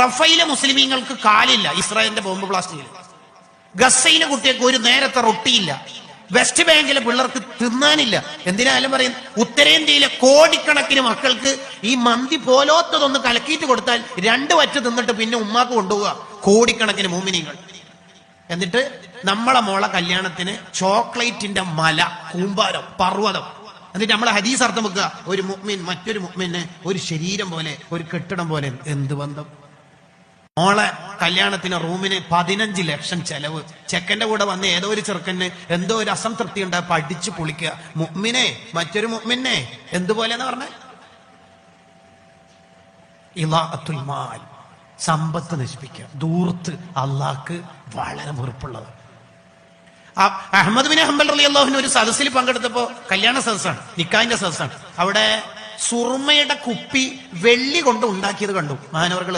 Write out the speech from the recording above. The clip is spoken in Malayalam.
റഫയിലെ മുസ്ലിമീങ്ങൾക്ക് കാലില്ല ഇസ്രായേലിന്റെ ബോംബ് ബ്ലാസ്റ്റിൽ ഗസയിലെ കുട്ടികൾക്ക് ഒരു നേരത്തെ റൊട്ടിയില്ല. വെസ്റ്റ് ബാങ്കിലെ പിള്ളേർക്ക് തിന്നാനില്ല. എന്തിനാലും പറയും ഉത്തരേന്ത്യയിലെ കോടിക്കണക്കിന് മക്കൾക്ക് ഈ മന്തി പോലോത്തതൊന്ന് കലക്കിയിട്ട് കൊടുത്താൽ രണ്ട് വറ്റ് തിന്നിട്ട് പിന്നെ ഉമ്മാക്ക് കൊണ്ടുപോവുക. കോടിക്കണക്കിന് മൂമിനികൾ. എന്നിട്ട് നമ്മളെ മോളെ കല്യാണത്തിന് ചോക്ലേറ്റിന്റെ മല കൂമ്പാരം പർവതം. എന്നിട്ട് നമ്മളെ ഹദീസ് അർത്ഥം വെക്കുക ഒരു മുഅ്മിൻ മറ്റൊരു മുഹ്മിന് ഒരു ശരീരം പോലെ ഒരു കെട്ടിടം പോലെ എന്ത് ബന്ധം? മോളെ കല്യാണത്തിന് റൂമിന് പതിനഞ്ച് ലക്ഷം ചെലവ്. ചെക്കന്റെ കൂടെ വന്ന് ഏതോ ഒരു ചെറുക്കന് എന്തോ ഒരു അസംതൃപ്തി ഉണ്ടാ പഠിച്ചു പൊളിക്കുക. മുമ്മിനെ മറ്റൊരു മുമ്മിനെ എന്തുപോലെന്ന് പറഞ്ഞേ? ഇളാത്തുൽ മാൽ സമ്പത്ത് നശിപ്പിക്കുക. ദൂർത്ത് അള്ളാഹ്ക്ക് വളരെ വെറുപ്പുള്ളത്. അഹമ്മദ് ബിൻ ഹംബൽ റലി അള്ളാഹുവിന് ഒരു സദസ്സിൽ പങ്കെടുത്തപ്പോ കല്യാണ സദസ്സാണ് നിക്കാഹിന്റെ സദസ്സാണ്. അവിടെ സുറുമയുടെ കുപ്പി വെള്ളി കൊണ്ട് ഉണ്ടാക്കിയത് കണ്ടു. മാനവർകൾ